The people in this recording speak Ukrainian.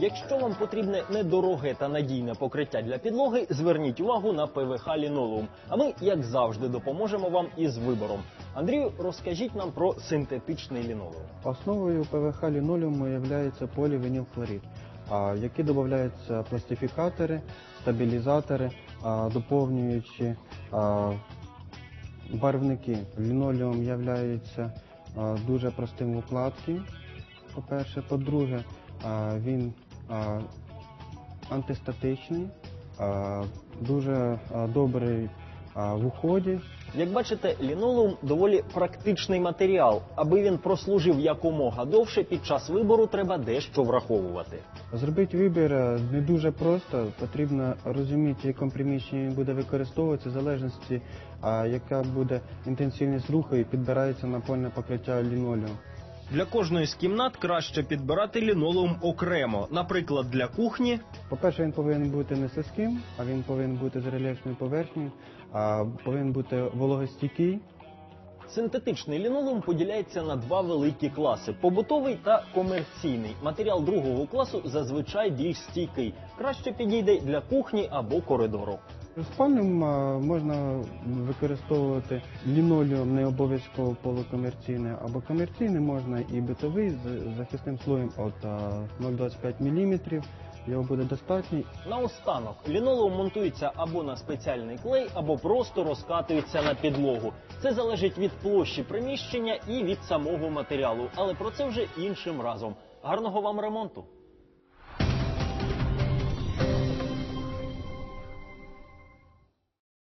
Якщо вам потрібне недороге та надійне покриття для підлоги, зверніть увагу на ПВХ лінолеум. А ми, як завжди, допоможемо вам із вибором. Андрію, розкажіть нам про синтетичний лінолеум. Основою ПВХ лінолеуму є полівінілхлорид, які додаються пластифікатори, стабілізатори, а, барвники. Лінолеум є дуже простим в. По-перше, по-друге, він антистатичний, дуже добрий в уході. Як бачите, лінолеум доволі практичний матеріал. Аби він прослужив якомога довше, під час вибору треба дещо враховувати. Зробити вибір е, не дуже просто. Потрібно розуміти, якому приміщенні він буде використовуватися, в залежності, яка буде інтенсивність руху і підбирається напольне покриття лінолеум. Для кожної з кімнат краще підбирати лінолеум окремо, наприклад, для кухні. По-перше, він повинен бути не слизьким, а він повинен бути з рельєфною поверхнею, а повинен бути вологостійкий. Синтетичний лінолеум поділяється на два великі класи: побутовий та комерційний. Матеріал другого класу зазвичай більш стійкий, краще підійде для кухні або коридору. А, можна використовувати лінолеум не обов'язково полукомерційний, або комерційний можна і битовий з захисним слоєм от 0,25 мм. Його буде достатньо. Наостанок лінолеум монтується або на спеціальний клей, або просто розкатується на підлогу. Це залежить від площі приміщення і від самого матеріалу, але про це вже іншим разом. Гарного вам ремонту!